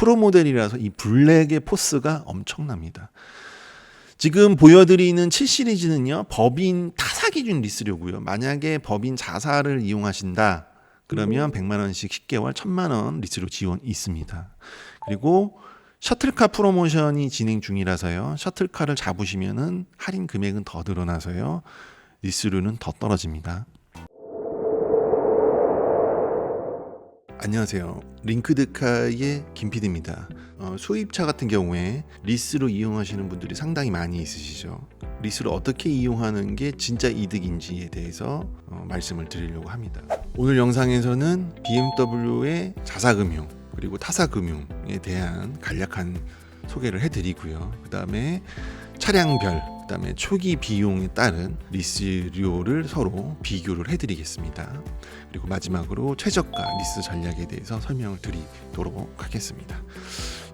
프로 모델이라서 이 블랙의 포스가 엄청납니다. 지금 보여드리는 7 시리즈는요, 법인 타사 기준 리스료고요. 만약에 법인 자사를 이용하신다, 그러면 100만 원씩 10개월 1000만 원 리스료 지원 있습니다. 그리고 셔틀카 프로모션이 진행 중이라서요. 셔틀카를 잡으시면은 할인 금액은 더 늘어나서요. 리스료는 더 떨어집니다. 안녕하세요. 링크드카의 김PD입니다. 어, 수입차 같은 경우에 리스로 이용하시는 분들이 상당히 많이 있으시죠. 리스를 어떻게 이용하는 게 진짜 이득인지에 대해서 어, 말씀을 드리려고 합니다. 오늘 영상에서는 BMW의 자사금융 그리고 타사금융에 대한 간략한 소개를 해드리고요. 그 다음에 차량별, 그 다음에 초기 비용에 따른 리스료를 서로 비교를 해드리겠습니다. 그리고 마지막으로 최저가 리스 전략에 대해서 설명을 드리도록 하겠습니다.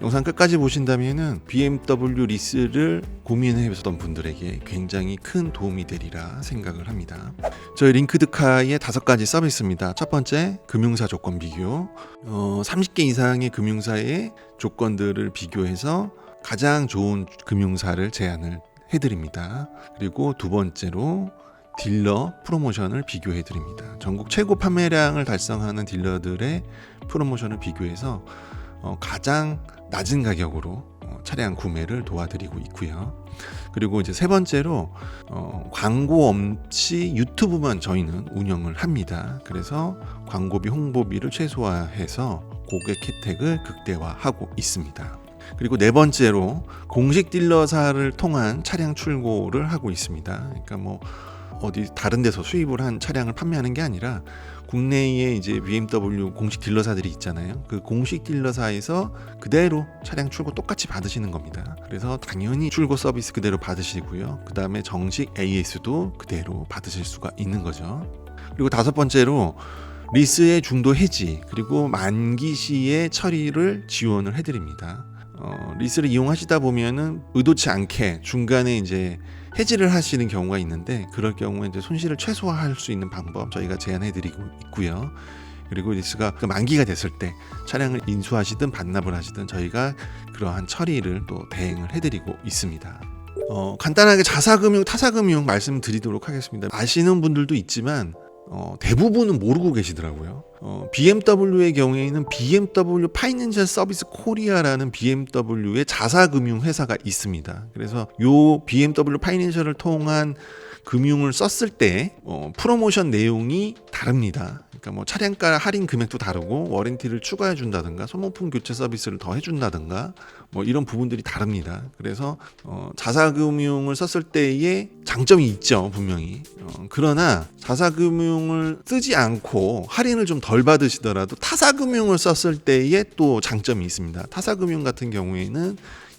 영상 끝까지 보신다면은 BMW 리스를 고민해 보셨던 분들에게 굉장히 큰 도움이 되리라 생각을 합니다. 저희 링크드카의 다섯 가지 서비스입니다. 첫 번째, 금융사 조건 비교. 어, 30개 이상의 금융사의 조건들을 비교해서 가장 좋은 금융사를 제안을 해드립니다. 그리고 두 번째로 딜러 프로모션을 비교해 드립니다. 전국 최고 판매량을 달성하는 딜러들의 프로모션을 비교해서 어, 가장 낮은 가격으로 어, 차량 구매를 도와드리고 있고요. 그리고 이제 세 번째로 어, 광고 없이 유튜브만 저희는 운영을 합니다. 그래서 광고비 홍보비를 최소화해서 고객 혜택을 극대화하고 있습니다. 그리고 네 번째로 공식 딜러사를 통한 차량 출고를 하고 있습니다. 그러니까 뭐 어디 다른 데서 수입을 한 차량을 판매하는 게 아니라 국내에 이제 BMW 공식 딜러사들이 있잖아요. 그 공식 딜러사에서 그대로 차량 출고 똑같이 받으시는 겁니다. 그래서 당연히 출고 서비스 그대로 받으시고요. 그 다음에 정식 AS도 그대로 받으실 수가 있는 거죠. 그리고 다섯 번째로 리스의 중도 해지 그리고 만기 시의 처리를 지원을 해드립니다. 어, 리스를 이용하시다 보면은 의도치 않게 중간에 이제 해지를 하시는 경우가 있는데 그럴 경우에 이제 손실을 최소화할 수 있는 방법 저희가 제안해드리고 있고요. 그리고 리스가 그 만기가 됐을 때 차량을 인수하시든 반납을 하시든 저희가 그러한 처리를 또 대행을 해드리고 있습니다. 어, 간단하게 자사금융, 타사금융 말씀드리도록 하겠습니다. 아시는 분들도 있지만 어, 대부분은 모르고 계시더라고요. 어, BMW의 경우에는 BMW 파이낸셜 서비스 코리아라는 BMW의 자사금융 회사가 있습니다. 그래서 요 BMW 파이낸셜을 통한 금융을 썼을 때 어, 프로모션 내용이 다릅니다. 그러니까 뭐 차량가 할인 금액도 다르고 워렌티를 추가해 준다든가 소모품 교체 서비스를 더 해준다든가 뭐 이런 부분들이 다릅니다. 그래서 어, 자사금융을 썼을 때의 장점이 있죠 분명히. 어, 그러나 자사금융을 쓰지 않고 할인을 좀 덜 받으시더라도 타사금융을 썼을 때의 또 장점이 있습니다. 타사금융 같은 경우에는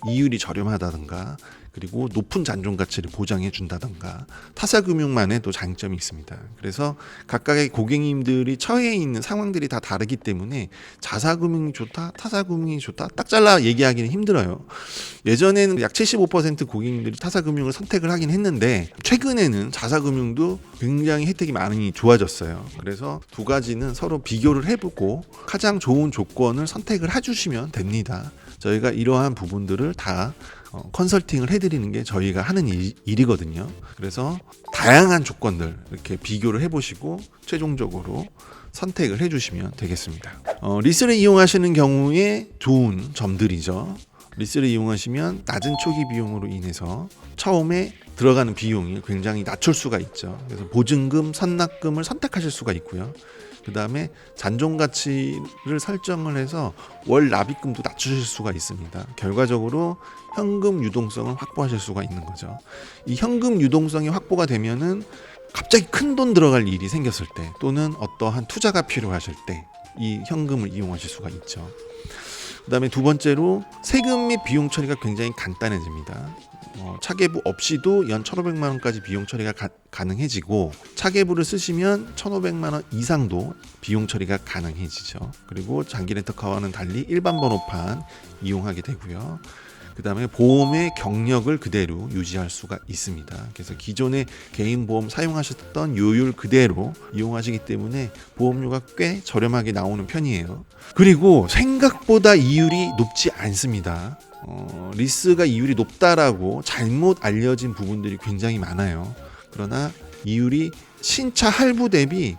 이율이 저렴하다든가 그리고 높은 잔존 가치를 보장해 준다던가 타사 금융만의 또 장점이 있습니다. 그래서 각각의 고객님들이 처해 있는 상황들이 다 다르기 때문에 자사 금융이 좋다, 타사 금융이 좋다 딱 잘라 얘기하기는 힘들어요. 예전에는 약 75% 고객님들이 타사 금융을 선택을 하긴 했는데 최근에는 자사 금융도 굉장히 혜택이 많이 좋아졌어요. 그래서 두 가지는 서로 비교를 해보고 가장 좋은 조건을 선택을 해주시면 됩니다. 저희가 이러한 부분들을 다 어, 컨설팅을 해드리는 게 저희가 하는 일, 일이거든요. 그래서 다양한 조건들 이렇게 비교를 해보시고 최종적으로 선택을 해주시면 되겠습니다. 어, 리스를 이용하시는 경우에 좋은 점들이죠. 리스를 이용하시면 낮은 초기 비용으로 인해서 처음에 들어가는 비용이 굉장히 낮출 수가 있죠. 그래서 보증금, 선납금을 선택하실 수가 있고요. 그 다음에 잔존 가치를 설정을 해서 월 납입금도 낮추실 수가 있습니다. 결과적으로 현금 유동성을 확보하실 수가 있는 거죠. 이 현금 유동성이 확보가 되면은 갑자기 큰 돈 들어갈 일이 생겼을 때 또는 어떠한 투자가 필요하실 때 이 현금을 이용하실 수가 있죠. 그 다음에 두 번째로 세금 및 비용 처리가 굉장히 간단해집니다. 어, 차계부 없이도 연 1,500만 원까지 비용 처리가 가, 능해지고 차계부를 쓰시면 1,500만 원 이상도 비용 처리가 가능해지죠. 그리고 장기 렌터카와는 달리 일반 번호판 이용하게 되고요. 그 다음에 보험의 경력을 그대로 유지할 수가 있습니다. 그래서 기존의 개인 보험 사용하셨던 요율 그대로 이용하시기 때문에 보험료가 꽤 저렴하게 나오는 편이에요. 그리고 생각보다 이율이 높지 않습니다. 어, 리스가 이율이 높다라고 잘못 알려진 부분들이 굉장히 많아요. 그러나 이율이 신차 할부 대비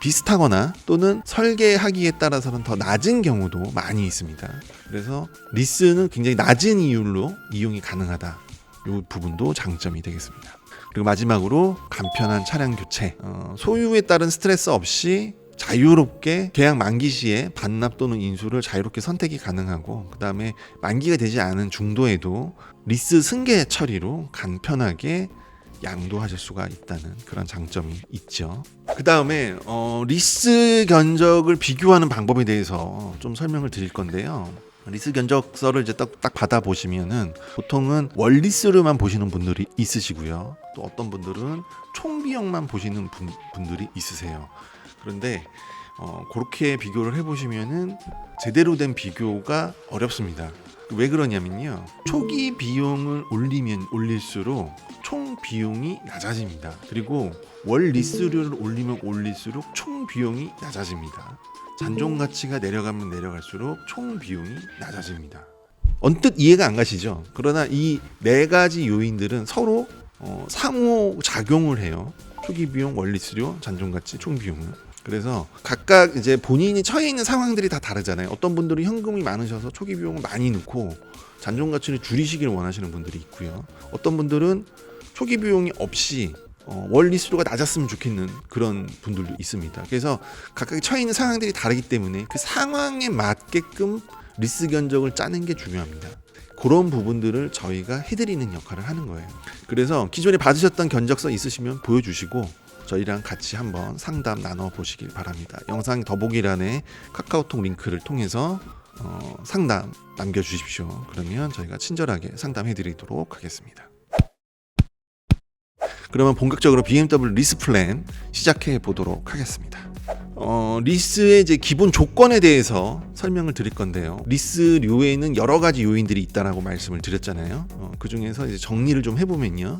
비슷하거나 또는 설계하기에 따라서는 더 낮은 경우도 많이 있습니다. 그래서 리스는 굉장히 낮은 이율로 이용이 가능하다. 이 부분도 장점이 되겠습니다. 그리고 마지막으로 간편한 차량 교체. 어, 소유에 따른 스트레스 없이 자유롭게 계약 만기 시에 반납 또는 인수를 자유롭게 선택이 가능하고 그 다음에 만기가 되지 않은 중도에도 리스 승계 처리로 간편하게 양도하실 수가 있다는 그런 장점이 있죠. 그 다음에 어, 리스 견적을 비교하는 방법에 대해서 좀 설명을 드릴 건데요. 리스 견적서를 이제 딱, 딱 받아 보시면은 보통은 월리스로만 보시는 분들이 있으시고요. 또 어떤 분들은 총 비용만 보시는 분, 분들이 있으세요. 그런데 어, 그렇게 비교를 해보시면은 제대로 된 비교가 어렵습니다. 왜 그러냐면요. 초기 비용을 올리면 올릴수록 총 비용이 낮아집니다. 그리고 월 리스료를 올리면 올릴수록 총 비용이 낮아집니다. 잔존 가치가 내려가면 내려갈수록 총 비용이 낮아집니다. 언뜻 이해가 안 가시죠? 그러나 이 네 가지 요인들은 서로 어, 상호 작용을 해요. 초기 비용, 원리수료, 잔존 가치, 총 비용은. 그래서 각각 이제 본인이 처해 있는 상황들이 다 다르잖아요. 어떤 분들은 현금이 많으셔서 초기 비용을 많이 넣고 잔존 가치를 줄이시길 원하시는 분들이 있고요. 어떤 분들은 초기 비용이 없이 어, 월 리스료가 낮았으면 좋겠는 그런 분들도 있습니다. 그래서 각각 처해 있는 상황들이 다르기 때문에 그 상황에 맞게끔 리스 견적을 짜는 게 중요합니다. 그런 부분들을 저희가 해드리는 역할을 하는 거예요. 그래서 기존에 받으셨던 견적서 있으시면 보여주시고 저희랑 같이 한번 상담 나눠 보시길 바랍니다. 영상 더보기란에 카카오톡 링크를 통해서 어, 상담 남겨주십시오. 그러면 저희가 친절하게 상담해 드리도록 하겠습니다. 그러면 본격적으로 BMW 리스 플랜 시작해 보도록 하겠습니다. 어, 리스의 이제 기본 조건에 대해서 설명을 드릴 건데요. 리스료에는 여러 가지 요인들이 있다라고 말씀을 드렸잖아요. 어, 그 중에서 이제 정리를 좀 해보면요.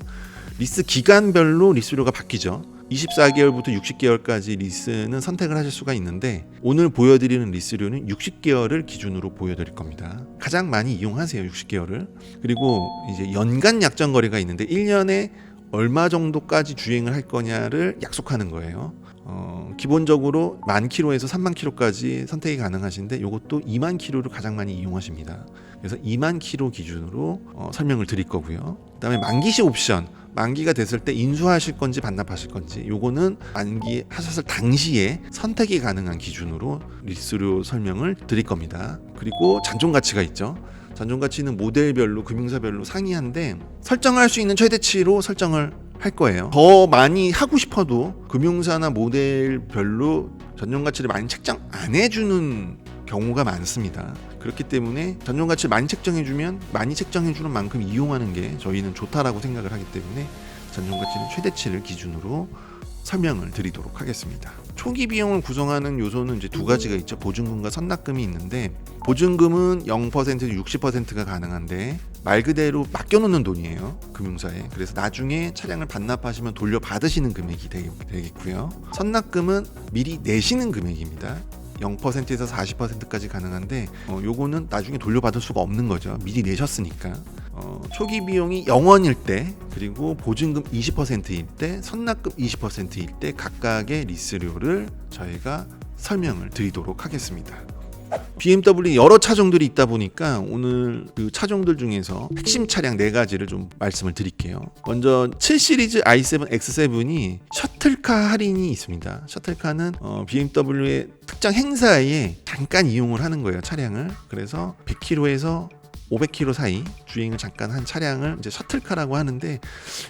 리스 기간별로 리스료가 바뀌죠. 24개월부터 60개월까지 리스는 선택을 하실 수가 있는데 오늘 보여드리는 리스료는 60개월을 기준으로 보여드릴 겁니다. 가장 많이 이용하세요, 60개월을. 그리고 이제 연간 약정 거래가 있는데 1년에 얼마 정도까지 주행을 할 거냐를 약속하는 거예요. 어, 기본적으로 만 킬로에서 3만 킬로까지 선택이 가능하신데 이것도 2만 킬로를 가장 많이 이용하십니다. 그래서 2만 킬로 기준으로 어, 설명을 드릴 거고요. 그다음에 만기시 옵션 만기가 됐을 때 인수하실 건지 반납하실 건지 요거는 만기 하셨을 당시에 선택이 가능한 기준으로 리스료 설명을 드릴 겁니다. 그리고 잔존 가치가 있죠. 잔존 가치는 모델별로 금융사별로 상이한데 설정할 수 있는 최대치로 설정을 할 거예요. 더 많이 하고 싶어도 금융사나 모델별로 잔존 가치를 많이 책정 안 해주는 경우가 많습니다. 그렇기 때문에 잔존 가치를 많이 책정해주면 많이 책정해주는 만큼 이용하는 게 저희는 좋다라고 생각을 하기 때문에 잔존 가치는 최대치를 기준으로 설명을 드리도록 하겠습니다. 초기 비용을 구성하는 요소는 이제 두 가지가 있죠. 보증금과 선납금이 있는데 보증금은 0%에서 60%가 가능한데 말 그대로 맡겨놓는 돈이에요. 금융사에. 그래서 나중에 차량을 반납하시면 돌려받으시는 금액이 되겠고요. 선납금은 미리 내시는 금액입니다. 0%에서 40%까지 가능한데 어, 요거는 나중에 돌려받을 수가 없는 거죠. 미리 내셨으니까. 어, 초기 비용이 0원일 때 그리고 보증금 20%일 때 선납금 20%일 때 각각의 리스료를 저희가 설명을 드리도록 하겠습니다. BMW 여러 차종들이 있다 보니까 오늘 그 차종들 중에서 핵심 차량 네 가지를 좀 말씀을 드릴게요. 먼저 7 시리즈 i7 X7이 셔틀카 할인이 있습니다. 셔틀카는 어, BMW의 특정 행사에 잠깐 이용을 하는 거예요 차량을. 그래서 100km에서 500km 사이 주행을 잠깐 한 차량을 이제 셔틀카라고 하는데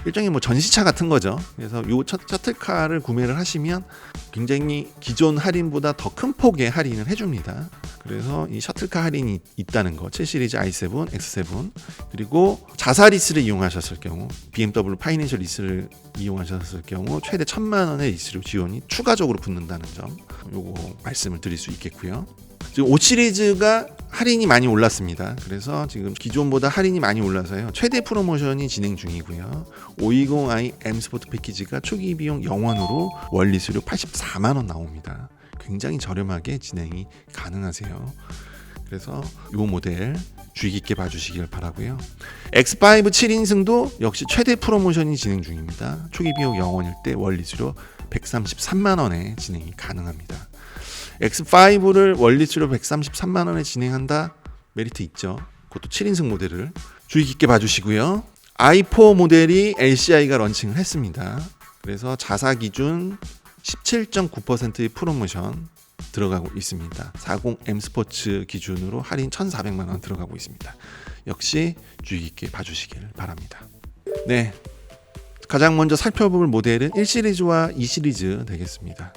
일종의 뭐 전시차 같은 거죠. 그래서 요 셔틀카를 구매를 하시면 굉장히 기존 할인보다 더 큰 폭의 할인을 해줍니다. 그래서 이 셔틀카 할인이 있다는 거, 7 시리즈 i7, X7 그리고 자사 리스를 이용하셨을 경우 BMW 파이낸셜 리스를 이용하셨을 경우 최대 1천만 원의 리스료 지원이 추가적으로 붙는다는 점, 요거 말씀을 드릴 수 있겠고요. 지금 5 시리즈가 할인이 많이 올랐습니다. 그래서 지금 기존보다 할인이 많이 올라서요. 최대 프로모션이 진행 중이고요. 520i M 스포트 패키지가 초기 비용 0원으로 원리 수료 84만 원 나옵니다. 굉장히 저렴하게 진행이 가능하세요. 그래서 이 모델 주의 깊게 봐주시길 바라고요. X5 7인승도 역시 최대 프로모션이 진행 중입니다. 초기 비용 0원일 때 원리 수료 133만 원에 진행이 가능합니다. X5를 원리수료 133만 원에 진행한다 메리트 있죠. 그것도 7인승 모델을 주의 깊게 봐주시고요. i4 모델이 LCI가 런칭을 했습니다. 그래서 자사 기준 17.9%의 프로모션 들어가고 있습니다. 40M 스포츠 기준으로 할인 1,400만 원 들어가고 있습니다. 역시 주의 깊게 봐주시길 바랍니다. 네, 가장 먼저 살펴볼 모델은 1시리즈와 2시리즈 되겠습니다.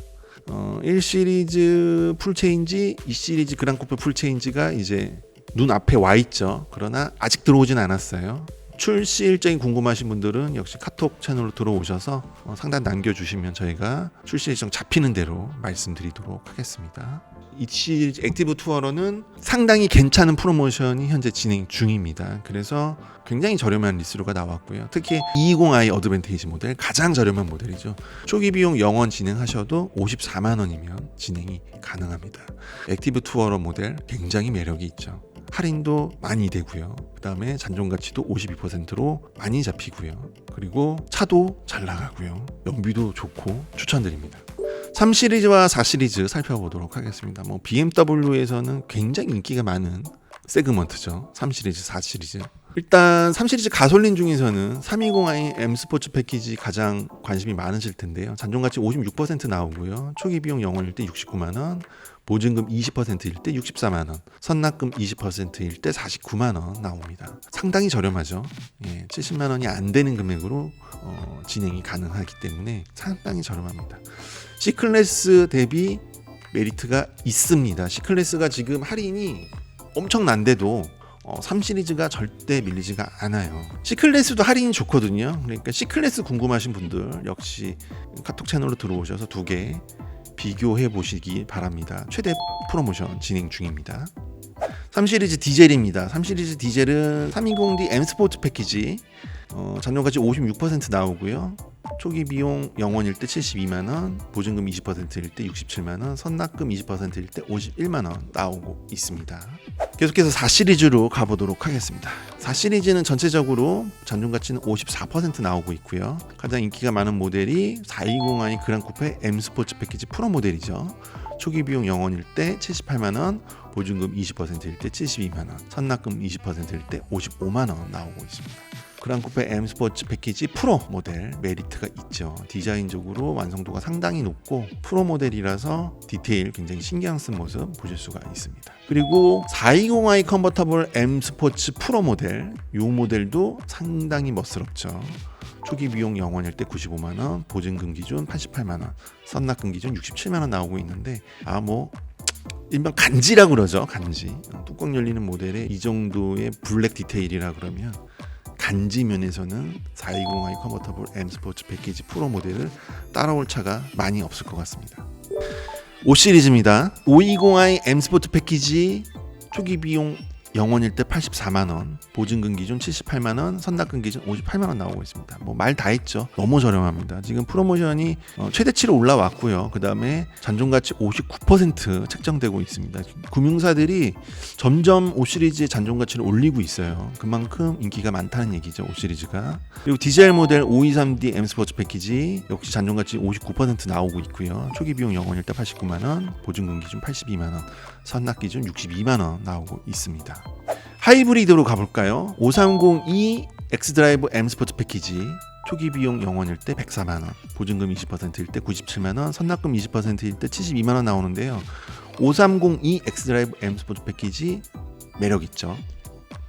어, 1시리즈 풀체인지, 2시리즈 그랑코프 풀체인지가 이제 눈 앞에 와 있죠. 그러나 아직 들어오진 않았어요. 출시 일정이 궁금하신 분들은 역시 카톡 채널로 들어오셔서 어, 상단 남겨주시면 저희가 출시 일정 잡히는 대로 말씀드리도록 하겠습니다. 이 시리즈 액티브 투어러는 상당히 괜찮은 프로모션이 현재 진행 중입니다. 그래서 굉장히 저렴한 리스로가 나왔고요. 특히 220i 어드밴테이지 모델 가장 저렴한 모델이죠. 초기 비용 0원 진행하셔도 54만 원이면 진행이 가능합니다. 액티브 투어러 모델 굉장히 매력이 있죠. 할인도 많이 되고요. 그다음에 잔존 가치도 52%로 많이 잡히고요. 그리고 차도 잘 나가고요. 연비도 좋고 추천드립니다. 3 시리즈와 4 시리즈 살펴보도록 하겠습니다. 뭐 BMW에서는 굉장히 인기가 많은 세그먼트죠. 3 시리즈, 4 시리즈. 일단 3 시리즈 가솔린 중에서는 320i M 스포츠 패키지 가장 관심이 많으실 텐데요. 잔존 가치 56% 나오고요. 초기 비용 0원일 때 69만 원, 보증금 20%일 때 64만 원, 선납금 20%일 때 49만 원 나옵니다. 상당히 저렴하죠. 예, 70만 원이 안 되는 금액으로 어, 진행이 가능하기 때문에 상당히 저렴합니다. C 클래스 대비 메리트가 있습니다. C 클래스가 지금 할인이 엄청난데도 어, 3 시리즈가 절대 밀리지가 않아요. C 클래스도 할인이 좋거든요. 그러니까 C 클래스 궁금하신 분들 역시 카톡 채널로 들어오셔서 두 개 비교해 보시기 바랍니다. 최대 프로모션 진행 중입니다. 3 시리즈 디젤입니다. 3 시리즈 디젤은 320D M 스포츠 패키지 어, 잔존가치 56% 나오고요. 초기 비용 0원일 때 72만 원, 보증금 20%일 때 67만 원, 선납금 20%일 때 51만 원 나오고 있습니다. 계속해서 4 시리즈로 가보도록 하겠습니다. 4 시리즈는 전체적으로 잔존 가치는 54% 나오고 있고요. 가장 인기가 많은 모델이 420i 그랑 쿠페 M 스포츠 패키지 프로 모델이죠. 초기 비용 0원일 때 78만 원, 보증금 20%일 때 72만 원, 선납금 20%일 때 55만 원 나오고 있습니다. 그랑쿠페 M 스포츠 패키지 프로 모델 메리트가 있죠. 디자인적으로 완성도가 상당히 높고 프로 모델이라서 디테일 굉장히 신경 쓴 모습 보실 수가 있습니다. 그리고 420i 컨버터블 M 스포츠 프로 모델 이 모델도 상당히 멋스럽죠. 초기 비용 0원일 때 95만 원, 보증금 기준 88만 원, 선납금 기준 67만 원 나오고 있는데 아뭐 일명 간지라고 그러죠. 간지. 뚜껑 열리는 모델에 이 정도의 블랙 디테일이라 그러면 간지 면에서는 420i 컨버터블 M 스포츠 패키지 프로 모델을 따라올 차가 많이 없을 것 같습니다. 5 시리즈입니다. 520i M 스포츠 패키지 초기 비용 0원일 때 84만 원, 보증금 기준 78만 원, 선납금 기준 58만 원 나오고 있습니다. 뭐 말 다 했죠. 너무 저렴합니다. 지금 프로모션이 어, 최대치로 올라왔고요. 그 다음에 잔존 가치 59% 책정되고 있습니다. 금융사들이 점점 5 시리즈의 잔존 가치를 올리고 있어요. 그만큼 인기가 많다는 얘기죠. 5 시리즈가. 그리고 디젤 모델 523D M 스포츠 패키지 역시 잔존 가치 59% 나오고 있고요. 초기 비용 0원일 때 89만 원, 보증금 기준 82만 원, 선납 기준 62만 원 나오고 있습니다. 하이브리드로 가볼까요? 530e 엑스드라이브 M 스포츠 패키지 초기 비용 0원일 때 104만 원, 보증금 20%일 때 97만 원, 선납금 20%일 때 72만 원 나오는데요. 530e 엑스드라이브 M 스포츠 패키지 매력 있죠.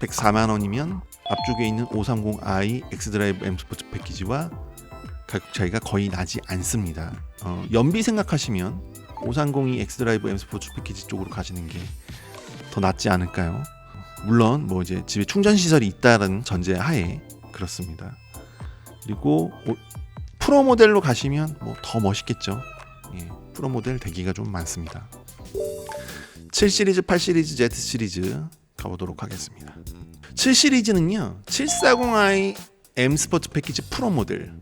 104만 원이면 앞쪽에 있는 530i 엑스드라이브 M 스포츠 패키지와 가격 차이가 거의 나지 않습니다. 어, 연비 생각하시면 530e 엑스드라이브 M 스포츠 패키지 쪽으로 가시는 게 더 낫지 않을까요? 물론 뭐 이제 집에 충전 시설이 있다는 전제 하에 그렇습니다. 그리고 오- 프로 모델로 가시면 뭐 더 멋있겠죠. 예, 프로 모델 대기가 좀 많습니다. 7 시리즈, 8 시리즈, Z 시리즈 가보도록 하겠습니다. 7 시리즈는요. 740i M 스포츠 패키지 프로 모델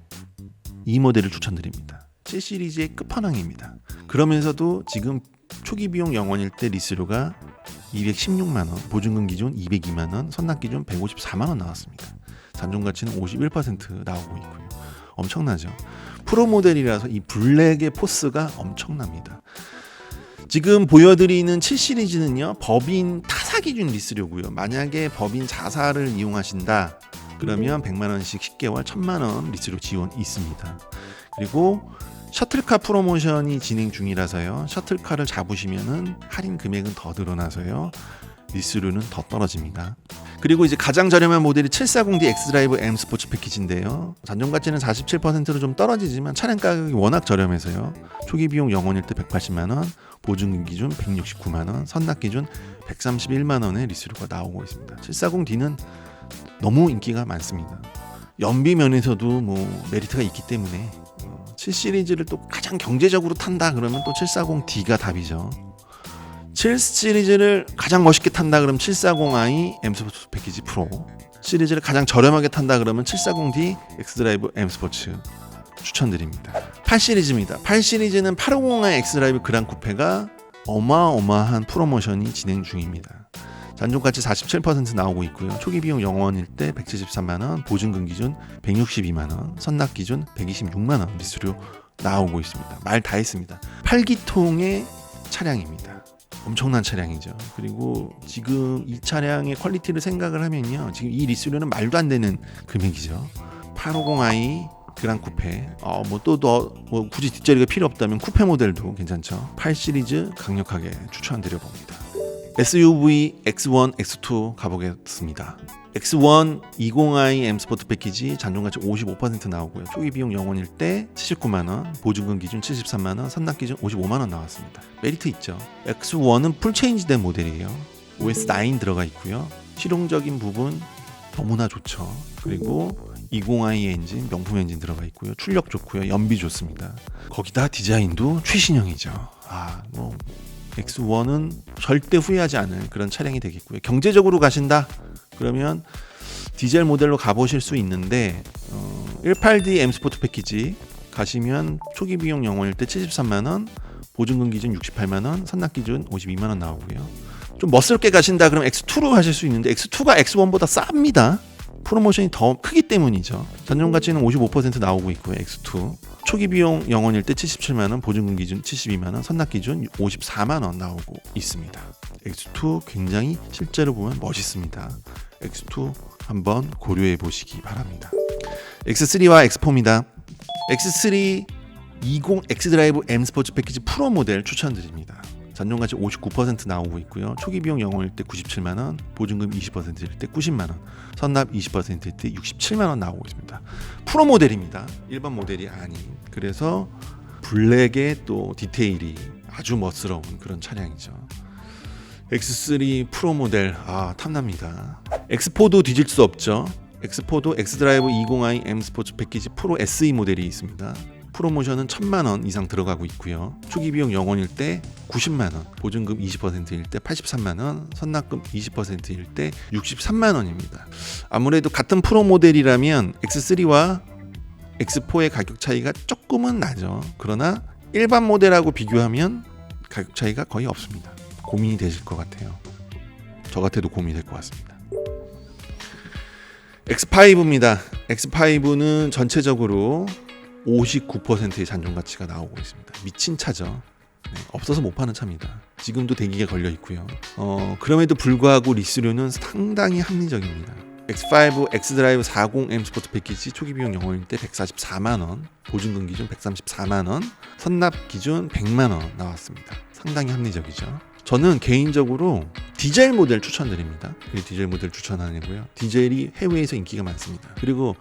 이 모델을 추천드립니다. 7 시리즈의 끝판왕입니다. 그러면서도 지금 초기 비용 0원일 때 리스료가 216만 원, 보증금 기준 202만 원, 선납 기준 154만 원 나왔습니다. 잔존 가치는 51% 나오고 있고요. 엄청나죠. 프로 모델이라서 이 블랙의 포스가 엄청납니다. 지금 보여드리는 7 시리즈는요 법인 타사 기준 리스료고요. 만약에 법인 자사를 이용하신다 그러면 100만 원씩 10개월 1000만 원 리스료 지원 있습니다. 그리고 셔틀카 프로모션이 진행 중이라서요. 셔틀카를 잡으시면은 할인 금액은 더 늘어나서요. 리스료는 더 떨어집니다. 그리고 이제 가장 저렴한 모델이 740D 엑스드라이브 M 스포츠 패키지인데요. 잔존 가치는 47%로 좀 떨어지지만 차량 가격이 워낙 저렴해서요. 초기 비용 0원일 때 180만 원, 보증금 기준 169만 원, 선납 기준 131만 원의 리스료가 나오고 있습니다. 740D는 너무 인기가 많습니다. 연비 면에서도 뭐 메리트가 있기 때문에 7 시리즈를 또 가장 경제적으로 탄다 그러면 또 740D가 답이죠. 7 시리즈를 가장 멋있게 탄다 그러면 740i M 스포츠 패키지 프로 시리즈를 가장 저렴하게 탄다 그러면 740D 엑스드라이브 M 스포츠 추천드립니다. 8 시리즈입니다. 8 시리즈는 850i 엑스드라이브 그란 쿠페가 어마어마한 프로모션이 진행 중입니다. 잔존가치 47% 나오고 있고요. 초기 비용 0원일 때 173만 원, 보증금 기준 162만 원, 선납 기준 126만 원 리스료 나오고 있습니다. 말 다 했습니다. 8기통의 차량입니다. 엄청난 차량이죠. 그리고 지금 이 차량의 퀄리티를 생각을 하면요. 지금 이 리스료는 말도 안 되는 금액이죠. 850i 그란 쿠페. 어, 뭐또뭐 굳이 뒷자리가 필요 없다면 쿠페 모델도 괜찮죠. 8 시리즈 강력하게 추천드려 봅니다. SUV X1, X2 가보겠습니다. X1 20i M 스포츠 패키지 잔존가치 55% 나오고요. 초기 비용 0원일 때 79만 원, 보증금 기준 73만 원, 선납 기준 55만 원 나왔습니다. 메리트 있죠. X1은 풀 체인지된 모델이에요. OS9 들어가 있고요. 실용적인 부분 너무나 좋죠. 그리고 20i 엔진 명품 엔진 들어가 있고요. 출력 좋고요. 연비 좋습니다. 거기다 디자인도 최신형이죠. 아, 뭐 X1은 절대 후회하지 않을 그런 차량이 되겠고요. 경제적으로 가신다 그러면 디젤 모델로 가보실 수 있는데 어, 18D M 스포츠 패키지 가시면 초기 비용 0원일 때 73만 원, 보증금 기준 68만 원, 선납 기준 52만 원 나오고요. 좀 멋스럽게 가신다 그러면 X2로 가실 수 있는데 X2가 X1보다 쌉니다. 프로모션이 더 크기 때문이죠. 잔존 가치는 55% 나오고 있고요. X2 초기 비용 0원일 때 77만 원, 보증금 기준 72만 원, 선납 기준 54만 원 나오고 있습니다. X2 굉장히 실제로 보면 멋있습니다. X2 한번 고려해 보시기 바랍니다. X3와 X4입니다. X3 20 X드라이브 M 스포츠 패키지 프로 모델 추천드립니다. 잔존가치 59% 나오고 있고요. 초기 비용 0원일 때 97만 원, 보증금 20%일 때 90만 원, 선납 20%일 때 67만 원 나오고 있습니다. 프로 모델입니다. 일반 모델이 아닌. 그래서 블랙의 또 디테일이 아주 멋스러운 그런 차량이죠. X3 프로 모델 아 탐납니다. X4도 뒤질 수 없죠. X4도 X드라이브 20i M 스포츠 패키지 프로 SE 모델이 있습니다. 프로모션은 1000만 원 이상 들어가고 있고요. 초기 비용 0원일 때 90만 원, 보증금 20%일 때 83만 원, 선납금 20%일 때 63만 원입니다. 아무래도 같은 프로 모델이라면 X3와 X4의 가격 차이가 조금은 나죠. 그러나 일반 모델하고 비교하면 가격 차이가 거의 없습니다. 고민이 되실 것 같아요. 저 같아도 고민이 될 것 같습니다. X5입니다. X5는 전체적으로 59%의 잔존 가치가 나오고 있습니다. 미친 차죠. 네, 없어서 못 파는 차입니다. 지금도 대기가 걸려 있고요. 어, 그럼에도 불구하고 리스료는 상당히 합리적입니다. X5 X드라이브 40M 스포츠 패키지 초기 비용 0원일 때 144만 원, 보증금 기준 134만 원, 선납 기준 100만 원 나왔습니다. 상당히 합리적이죠. 저는 개인적으로 디젤 모델 추천드립니다. 디젤 모델 추천하고요. 디젤이 해외에서 인기가 많습니다. 그리고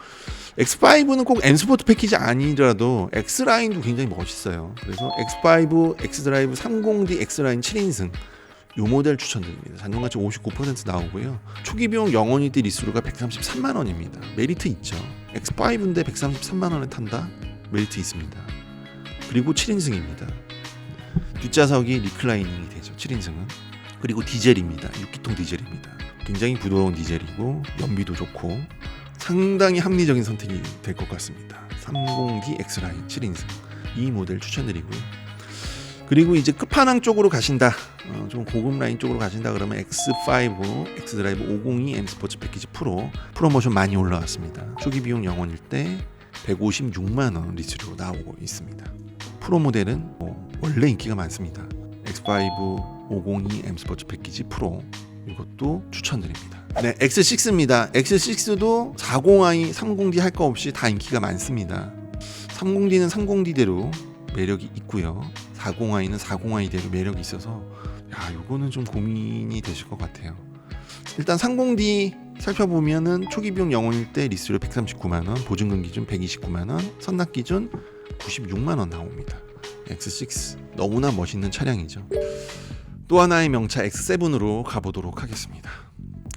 X5는 꼭 M 스포츠 패키지 아니더라도 X 라인도 굉장히 멋있어요. 그래서 X5, X 드라이브 30D X 라인 7인승 요 모델 추천드립니다. 잔존가치 59% 나오고요. 초기 비용 0원이 때 리스료가 133만 원입니다. 메리트 있죠. X5인데 133만 원에 탄다? 메리트 있습니다. 그리고 7인승입니다. 뒷좌석이 리클라이닝이 되죠. 7인승은. 그리고 디젤입니다. 6기통 디젤입니다. 굉장히 부드러운 디젤이고 연비도 좋고 상당히 합리적인 선택이 될 것 같습니다. 30D X라인 7인승 이 모델 추천드리고요. 그리고 이제 끝판왕 쪽으로 가신다. 어, 좀 고급 라인 쪽으로 가신다 그러면 X5, X드라이브 502 M 스포츠 패키지 프로 프로모션 많이 올라왔습니다. 초기 비용 0원일 때 156만 원 리스로 나오고 있습니다. 프로 모델은 뭐 원래 인기가 많습니다. X5 502 M 스포츠 패키지 프로 이것도 추천드립니다. 네, X6입니다. X6도 40i, 30D 할 거 없이 다 인기가 많습니다. 30D는 30D대로 매력이 있고요. 40i는 40i대로 매력이 있어서 야, 요거는 좀 고민이 되실 것 같아요. 일단 30D 살펴보면은 초기 비용 0원일 때 리스료 139만 원, 보증금 기준 129만 원, 선납 기준 96만 원 나옵니다. X6 너무나 멋있는 차량이죠. 또 하나의 명차 X7으로 가보도록 하겠습니다.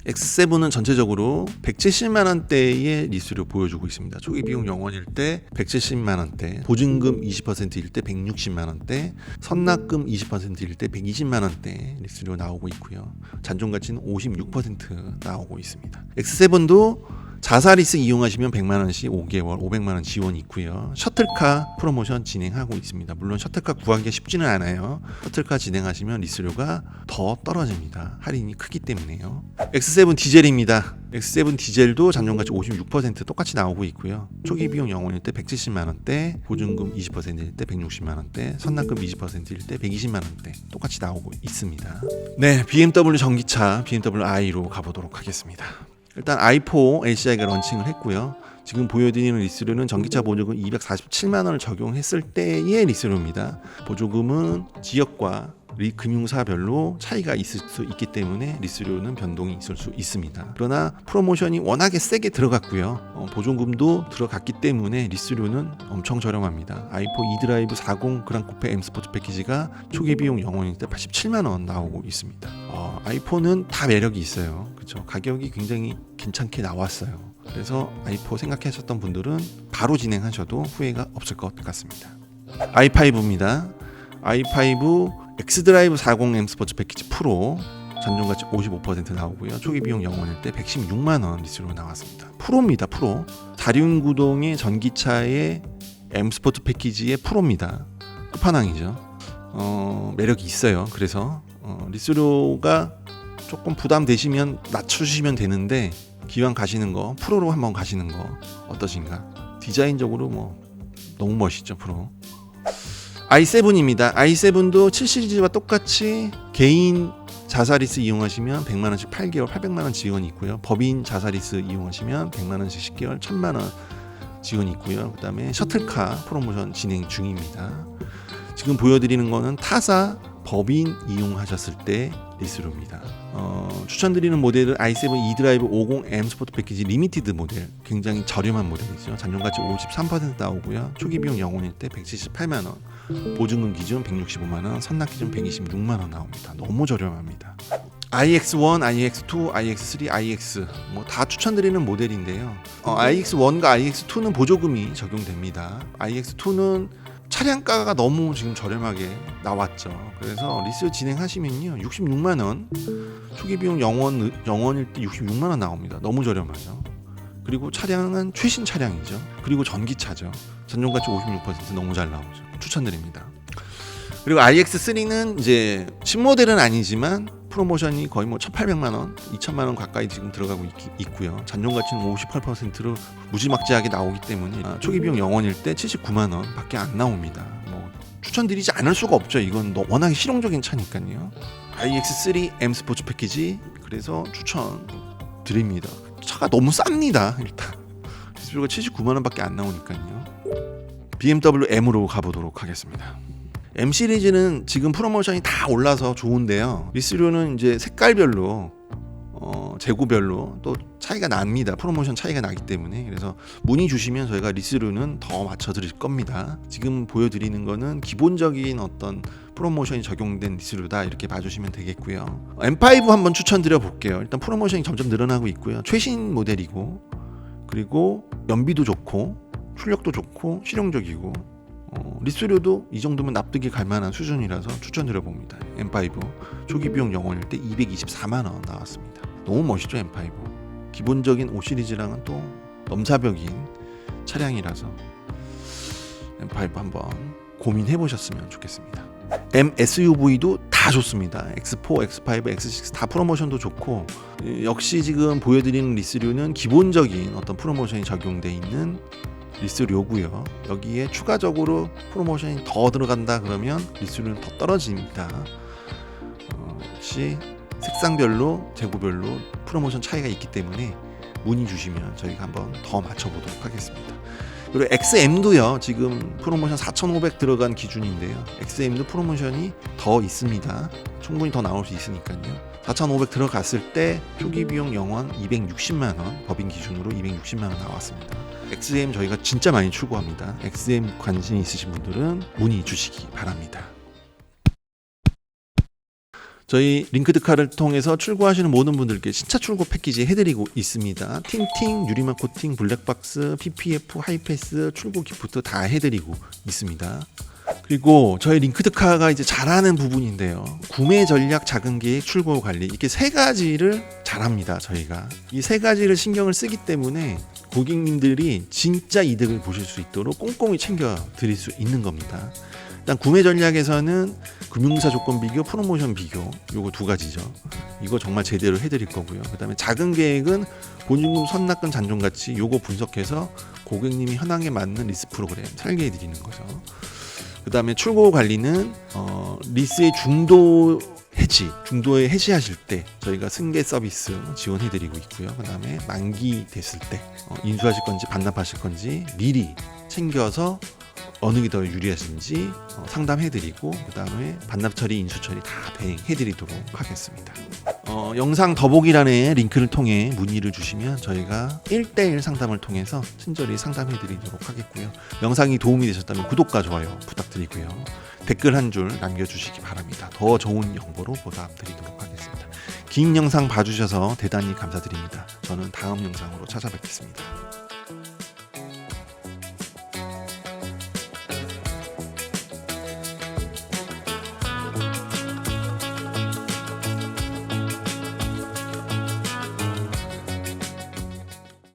X7은 전체적으로 170만 원대의 리스료 보여주고 있습니다. 초기 비용 0원일 때 170만 원대, 보증금 20%일 때 160만 원대, 선납금 20%일 때 120만 원대 리스료 나오고 있고요. 잔존 가치는 56% 나오고 있습니다. X7도 자사리스 이용하시면 100만 원씩 5개월 500만 원 지원이 있고요. 셔틀카 프로모션 진행하고 있습니다. 물론 셔틀카 구하기가 쉽지는 않아요. 셔틀카 진행하시면 리스료가 더 떨어집니다. 할인이 크기 때문에요. X7 디젤입니다. X7 디젤도 잔존가치 56% 똑같이 나오고 있고요. 초기 비용 0원일 때 170만 원대, 보증금 20%일 때 160만 원대, 선납금 20%일 때 120만 원대 똑같이 나오고 있습니다. 네, BMW 전기차 BMW i로 가보도록 하겠습니다. 일단 i4 LCI가 런칭을 했고요. 지금 보여드리는 리스료는 전기차 보조금 247만 원을 적용했을 때의 리스료입니다. 보조금은 지역과 리 금융사별로 차이가 있을 수 있기 때문에 리스료는 변동이 있을 수 있습니다. 그러나 프로모션이 워낙에 세게 들어갔고요. 어, 보조금도 들어갔기 때문에 리스료는 엄청 저렴합니다. i4 e드라이브 40 그랑 쿠페 M 스포츠 패키지가 초기 비용 0원일 때 87만 원 나오고 있습니다. 어, i4는 다 매력이 있어요. 그렇죠. 가격이 굉장히 괜찮게 나왔어요. 그래서 i4 생각하셨던 분들은 바로 진행하셔도 후회가 없을 것 같습니다. i5입니다. i5 엑스드라이브 40M 스포츠 패키지 프로 잔존가치 55% 나오고요. 초기 비용 0원일 때 116만 원 리스로 나왔습니다. 프로입니다. 프로. 다륜 구동의 전기차의 M 스포츠 패키지의 프로입니다. 끝판왕이죠. 어, 매력이 있어요. 그래서 어, 리스료가 조금 부담되시면 낮춰주시면 되는데 기왕 가시는 거 프로로 한번 가시는 거 어떠신가? 디자인적으로 뭐 너무 멋있죠 프로. i7입니다. i7도 7 시리즈와 똑같이 개인 자사리스 이용하시면 100만 원씩 8개월 800만 원 지원이 있고요. 법인 자사리스 이용하시면 100만 원씩 10개월 1000만 원 지원이 있고요. 그다음에 셔틀카 프로모션 진행 중입니다. 지금 보여드리는 거는 타사 법인 이용하셨을 때 리스로입니다. 어, 추천드리는 모델은 i7 e드라이브 50M 스포츠 패키지 리미티드 모델 굉장히 저렴한 모델이죠. 잔존가치 53% 나오고요. 초기 비용 0원일 때 178만 원, 보증금 기준 165만 원, 선납 기준 126만 원 나옵니다. 너무 저렴합니다. iX1, iX2, iX3, iX 뭐 다 추천드리는 모델인데요. 어, iX1과 iX2는 보조금이 적용됩니다. iX2는 차량가가 너무 지금 저렴하게 나왔죠. 그래서 리스 진행하시면요. 66만 원. 초기 비용 0원 0원일 때 66만 원 나옵니다. 너무 저렴하죠. 그리고 차량은 최신 차량이죠. 그리고 전기차죠. 전용가치 56% 너무 잘 나오죠. 추천드립니다. 그리고 iX3는 이제 신모델은 아니지만 프로모션이 거의 뭐 1,800만 원, 2천만 원 가까이 지금 들어가고 있, 고요 잔존 가치는 58%로 무지막지하게 나오기 때문에 아, 초기 비용 0원일 때 79만 원밖에 안 나옵니다. 뭐 추천드리지 않을 수가 없죠. 이건 너- 워낙에 실용적인 차니까요. iX3 M 스포츠 패키지 그래서 추천 드립니다. 차가 너무 쌉니다. 일단 리스료가 79만 원밖에 안 나오니까요. BMW M으로 가보도록 하겠습니다. M 시리즈는 지금 프로모션이 다 올라서 좋은데요. 리스료는 이제 색깔별로 어, 재고별로 또 차이가 납니다. 프로모션 차이가 나기 때문에 그래서 문의 주시면 저희가 리스료는 더 맞춰 드릴 겁니다. 지금 보여드리는 거는 기본적인 어떤 프로모션이 적용된 리스료다 이렇게 봐주시면 되겠고요. M5 한번 추천드려 볼게요. 일단 프로모션이 점점 늘어나고 있고요. 최신 모델이고 그리고 연비도 좋고 출력도 좋고 실용적이고 어, 리스료도 이 정도면 납득이 갈 만한 수준이라서 추천드려 봅니다. M5 초기 비용 영원일 때 224만 원 나왔습니다. 너무 멋있죠 M5. 기본적인 5 시리즈랑은 또 넘사벽인 차량이라서 M5 한번 고민해 보셨으면 좋겠습니다. M SUV도 다 좋습니다. X4, X5, X6 다 프로모션도 좋고 예, 역시 지금 보여드리는 리스류는 기본적인 어떤 프로모션이 적용돼 있는 리스료고요. 여기에 추가적으로 프로모션이 더 들어간다 그러면 리스료는 더 떨어집니다. 어, 역시 색상별로 재고별로 프로모션 차이가 있기 때문에 문의 주시면 저희가 한번 더 맞춰보도록 하겠습니다. 그리고 XM도요. 지금 프로모션 4,500 들어간 기준인데요. XM도 프로모션이 더 있습니다. 충분히 더 나올 수 있으니까요. 4,500 들어갔을 때 초기 비용 영원 260만 원, 법인 기준으로 260만 원 나왔습니다. XM 저희가 진짜 많이 추구합니다. XM 관심 있으신 분들은 문의 주시기 바랍니다. 저희 링크드카를 통해서 출고하시는 모든 분들께 신차 출고 패키지 해드리고 있습니다. 틴팅, 유리막 코팅, 블랙박스, PPF, 하이패스, 출고 기프트 다 해드리고 있습니다. 그리고 저희 링크드카가 이제 잘하는 부분인데요. 구매 전략, 작은 계획, 출고 관리 이렇게 세 가지를 잘합니다. 저희가 이 세 가지를 신경을 쓰기 때문에 고객님들이 진짜 이득을 보실 수 있도록 꼼꼼히 챙겨 드릴 수 있는 겁니다. 일단 구매 전략에서는 금융사 조건 비교, 프로모션 비교 요거 두 가지죠. 이거 정말 제대로 해드릴 거고요. 그다음에 작은 계획은 보증금 선납금 잔존 가치 요거 분석해서 고객님이 현황에 맞는 리스 프로그램 설계해 드리는 거죠. 그 다음에 출고 관리는 어, 리스의 중도 해지, 중도에 해지하실 때 저희가 승계 서비스 지원해 드리고 있고요. 그 다음에 만기 됐을 때 어, 인수하실 건지 반납하실 건지 미리 챙겨서 어느 게 더 유리하신지 어, 상담해드리고 그 다음에 반납 처리, 인수 처리 다 배행해드리도록 하겠습니다. 어, 영상 더보기란에 링크를 통해 문의를 주시면 저희가 1대1 상담을 통해서 친절히 상담해드리도록 하겠고요. 영상이 도움이 되셨다면 구독과 좋아요 부탁드리고요. 댓글 한 줄 남겨주시기 바랍니다. 더 좋은 정보로 보답드리도록 하겠습니다. 긴 영상 봐주셔서 대단히 감사드립니다. 저는 다음 영상으로 찾아뵙겠습니다.